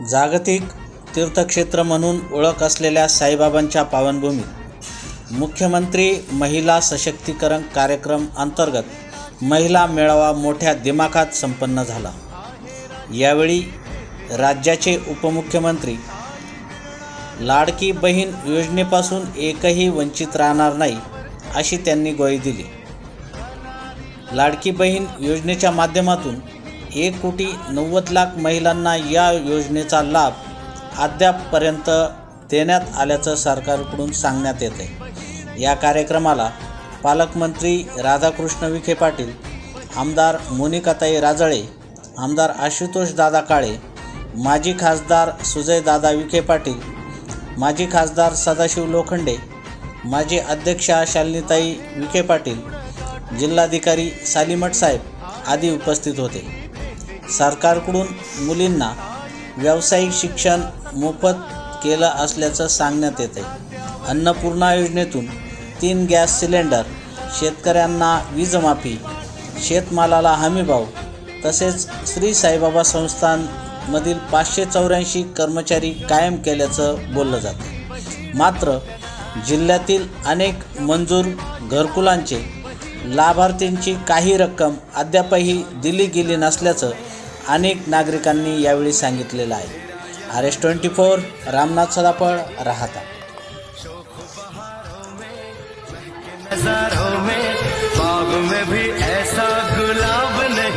जागतिक तीर्थक्षेत्र म्हणून ओळख असलेल्या साईबाबांच्या पावनभूमीत मुख्यमंत्री महिला सशक्तीकरण कार्यक्रम अंतर्गत महिला मेळावा मोठ्या दिमाखात संपन्न झाला. यावेळी राज्याचे उपमुख्यमंत्री लाडकी बहीण योजनेपासून एकही वंचित राहणार नाही अशी त्यांनी ग्वाही दिली. लाडकी बहीण योजनेच्या माध्यमातून एक कोटी नव्वद लाख महिलांना या योजनेचा लाभ अद्यापपर्यंत देण्यात आल्याचं सरकारकडून सांगण्यात येते या कार्यक्रमाला पालकमंत्री राधाकृष्ण विखे पाटील आमदार मोनिकाताई राजळे आमदार आशुतोष दादा काळे माजी खासदार सुजयदादा विखे पाटील माजी खासदार सदाशिव लोखंडे माजी अध्यक्षा शालिनीताई विखे पाटील जिल्हाधिकारी सालीमठ साहेब आदी उपस्थित होते. सरकारकडून मुलींना व्यावसायिक शिक्षण मोफत केलं असल्याचं सांगण्यात येते अन्नपूर्णा योजनेतून तीन गॅस सिलेंडर शेतकऱ्यांना वीजमाफी शेतमालाला हमीभाव तसेच श्री साईबाबा संस्थांमधील पाचशे चौऱ्याऐंशी कर्मचारी कायम केल्याचं बोललं जातं मात्र जिल्ह्यातील अनेक मंजूर घरकुलांचे लाभार्थींची काही रक्कम अद्यापही दिली गेली नसल्याचं अनेक नागरिकांनी यावेळी सांगितलेलं आहे. R S twenty four Ramnath Sadaphal Rahata. में में भी